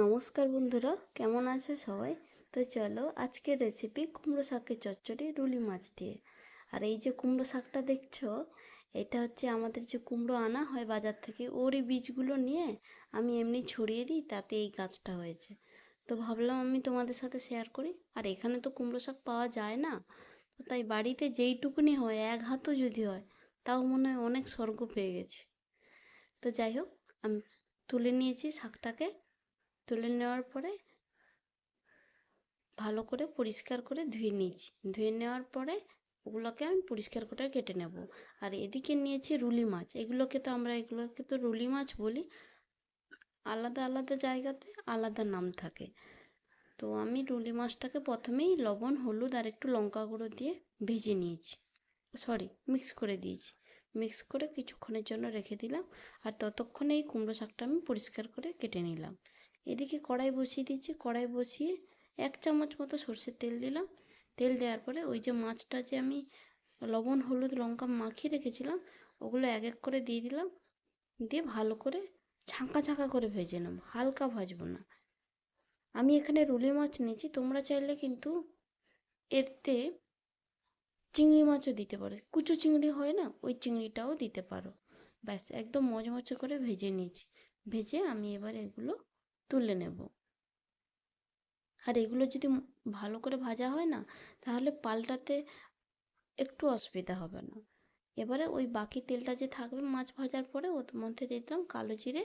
নমস্কার বন্ধুরা, কেমন আছে সবাই? তো চলো আজকের রেসিপি কুমড়ো শাকের চচ্চড়ি রুলি মাছ দিয়ে। আর এই যে কুমড়ো শাকটা দেখছ, এটা হচ্ছে আমাদের যে কুমড়ো আনা হয় বাজার থেকে ওরই বীজগুলো নিয়ে আমি এমনি ছড়িয়ে দিই, তাতে এই গাছটা হয়েছে। তো ভাবলাম আমি তোমাদের সাথে শেয়ার করি। আর এখানে তো কুমড়ো শাক পাওয়া যায় না, তো তাই বাড়িতে যেইটুকুনি হয়, এক হাতও যদি হয়, তাও মনে হয় অনেক স্বর্গ পেয়ে গেছে। তো যাই হোক, আমি তুলে নিয়েছি শাকটাকে। তুলে নেওয়ার পরে ভালো করে পরিষ্কার করে ধুয়ে নিয়েছি। ধুয়ে নেওয়ার পরে ওগুলোকে আমি পরিষ্কার করে কেটে নেব। আর এদিকে নিয়েছি রুলি মাছ। এগুলোকে তো আমরা, এগুলোকে তো রুলি মাছ বলি। আলাদা আলাদা জায়গাতে আলাদা নাম থাকে। তো আমি রুলি মাছটাকে প্রথমেই লবণ, হলুদ আর একটু লঙ্কা গুঁড়ো দিয়ে ভেজে নিয়েছি। সরি, মিক্স করে দিয়েছি। মিক্স করে কিছুক্ষণের জন্য রেখে দিলাম। আর ততক্ষণে এই কুমড়ো শাকটা আমি পরিষ্কার করে কেটে নিলাম। এদিকে কড়াই বসিয়ে দিচ্ছি, কড়াই বসিয়ে এক চামচ মতো সর্ষের তেল দিলাম। তেল দেওয়ার পরে ওই যে মাছটা যে আমি লবণ, হলুদ, লঙ্কা মাখিয়ে রেখেছিলাম, ওগুলো এক এক করে দিয়ে দিলাম। দিয়ে ভালো করে ছাঁকা ছাঁকা করে ভেজে নেব, হালকা ভাজবো না। আমি এখানে রুলি মাছ নিয়েছি, তোমরা চাইলে কিন্তু এরতে চিংড়ি মাছও দিতে পারো। কুচো চিংড়ি হয় না, ওই চিংড়িটাও দিতে পারো। ব্যাস, একদম মচমচে করে ভেজে নিয়েছি। ভেজে আমি এবার এগুলো তুলে নেব। আর এগুলো যদি ভালো করে ভাজা হয় না, তাহলে পাল্টাতে একটু অসুবিধা হবে না। এবারে ওই বাকি তেলটা যে থাকবে মাছ ভাজার পরে, ওর মধ্যে দিয়ে দিলাম কালো জিরে।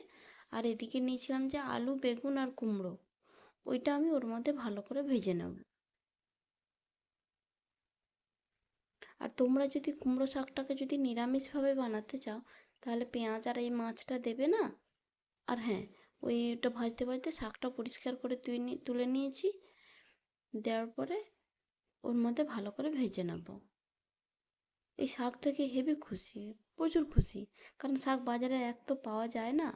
আর এদিকে নিয়েছিলাম যে আলু, বেগুন আর কুমড়ো। ওইটা আমি ওর মধ্যে ভালো করে ভেজে নেব। আর তোমরা যদি কুমড়ো শাকটাকে যদি নিরামিষভাবে বানাতে চাও, তাহলে পেঁয়াজ আর এই মাছটা দেবে না? আর হ্যাঁ ওইটা ভাজতে ভাজতে শাকটা পরিষ্কার করে তুই তুলে নিয়েছি। দেওয়ার পরে ওর মধ্যে ভালো করে ভেজে নেব। এই শাক থেকে হেবি খুশি, প্রচুর খুশি। কারণ শাক বাজারে এক তো পাওয়া যায় না,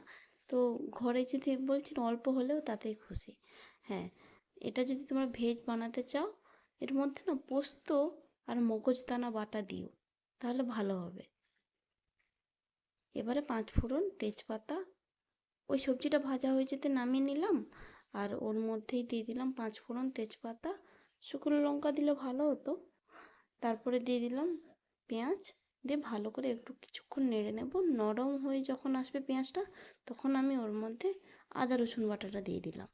তো ঘরে যদি বলছেন অল্প হলেও তাতেই খুশি। হ্যাঁ এটা যদি তোমরা ভেজ বানাতে চাও, এর মধ্যে না পোস্ত আর মগজদানা বাটা দিও, তাহলে ভালো হবে। এবারে পাঁচ ফোড়ন তেজপাতা ওই সবজিটা ভাজা হয়ে যেতে নামিয়ে নিলাম আর ওর মধ্যেই দিয়ে দিলাম পাঁচ ফোড়ন তেজপাতা। শুকনো লঙ্কা দিলে ভালো হতো। তারপরে দিয়ে দিলাম পেঁয়াজ। দিয়ে ভালো করে একটু কিছুক্ষণ নেড়ে নেব। নরম হয়ে যখন আসবে পেঁয়াজটা, তখন আমি ওর মধ্যে আদা, রসুন বাটাটা দিয়ে দিলাম।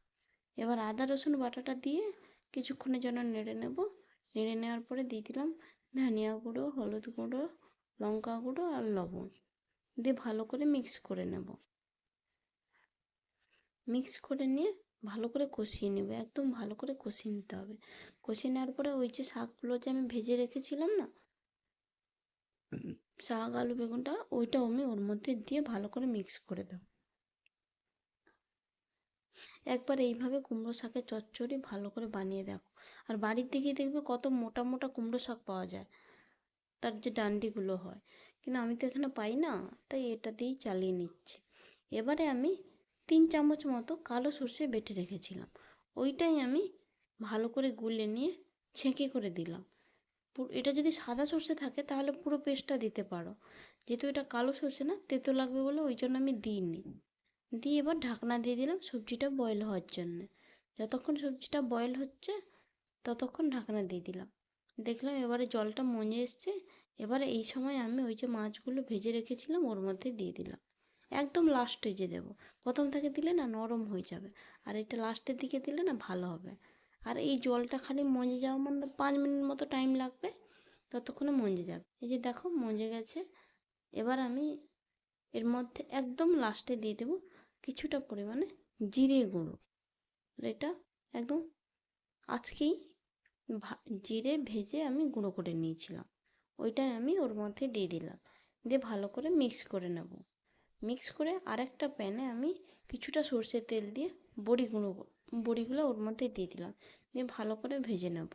এবার আদা, রসুন বাটাটা দিয়ে কিছুক্ষণের জন্য নেড়ে নেব। নেড়ে নেওয়ার পরে দিয়ে দিলাম ধনিয়া গুঁড়ো, হলুদ গুঁড়ো, লঙ্কা গুঁড়ো আর লবণ। দিয়ে ভালো করে মিক্স করে নেব। মিক্স করে নিয়ে ভালো করে কষিয়ে নেব, একদম ভালো করে কষিয়ে নিতে হবে। কষিয়ে নেওয়ার পরে ওই যে শাকগুলো যে আমি ভেজে রেখেছিলাম না, শাক, আলু, বেগুনটা, ওইটাও আমি ওর মধ্যে দিয়ে ভালো করে মিক্স করে দেব। একবার এইভাবে কুমড়ো শাকের চচ্চড়ি ভালো করে বানিয়ে দেখো। আর বাড়ির দিকেই দেখবে কত মোটা মোটা কুমড়ো শাক পাওয়া যায়, তার যে ডান্ডিগুলো হয়। কিন্তু আমি তো এখানে পাই না, তাই এটা দিয়েই চালিয়ে নিচ্ছি। এবারে আমি তিন চামচ মতো কালো সর্ষে বেটে রেখেছিলাম। ওইটাই আমি ভালো করে গুলে নিয়ে ছেঁকে করে দিলাম। এটা যদি সাদা সর্ষে থাকে তাহলে পুরো পেস্টটা দিতে পারো। যেহেতু এটা কালো সর্ষে না, তেতো লাগবে বলে ওই জন্য আমি দিইনি। দিয়ে এবার ঢাকনা দিয়ে দিলাম সবজিটা বয়েল হওয়ার জন্য। যতক্ষণ সবজিটা বয়েল হচ্ছে, ততক্ষণ ঢাকনা দিয়ে দিলাম। দেখলাম এবারে জলটা মজে এসছে। এবারে এই সময় আমি ওই যে মাছগুলো ভেজে রেখেছিলাম ওর মধ্যে দিয়ে দিলাম। একদম লাস্টে যে দেবো। প্রথম থেকে দিলে না নরম হয়ে যাবে। আর এটা লাস্টের দিকে দিলে না ভালো হবে। আর এই জলটা খালি মজে যাওয়া মানে পাঁচ মিনিট মতো টাইম লাগবে, ততক্ষণে মজে যাবে। এই যে দেখো মজে গেছে। এবার আমি এর মধ্যে একদম লাস্টে দিয়ে দেবো কিছুটা পরিমাণে জিরে গুঁড়ো। এটা একদম আজকেই জিরে ভেজে আমি গুঁড়ো করে নিয়েছিলাম। ওইটাই আমি ওর মধ্যে দিয়ে দিলাম। দিয়ে ভালো করে মিক্স করে নেব। মিক্স করে আরেকটা প্যানে আমি কিছুটা সর্ষের তেল দিয়ে বড়ি গুঁড়ো বড়িগুলো ওর মধ্যে দিয়ে দিলাম। দিয়ে ভালো করে ভেজে নেব।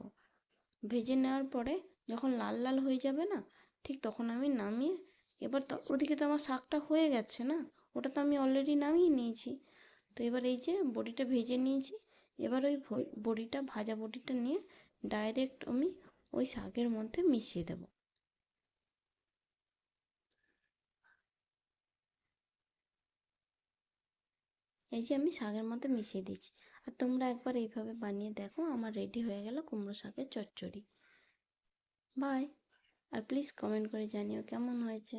ভেজে নেওয়ার পরে যখন লাল লাল হয়ে যাবে না, ঠিক তখন আমি নামিয়ে, এবার তো ওদিকে তো আমার শাকটা হয়ে গেছে না, ওটা তো আমি অলরেডি নামিয়ে নিয়েছি। তো এবার এই যে বড়িটা ভেজে নিয়েছি, এবার ওই বড়িটা, ভাজা বড়িটা নিয়ে ডাইরেক্ট আমি ওই শাকের মধ্যে মিশিয়ে দেবো। এই যে আমি শাকের মধ্যে মিশিয়ে দিচ্ছি। আর তোমরা একবার এইভাবে বানিয়ে দেখো, আমার রেডি হয়ে গেল কুমড়ো শাকের চচ্চড়ি। বাই আর প্লিজ কমেন্ট করে জানিও কেমন হয়েছে।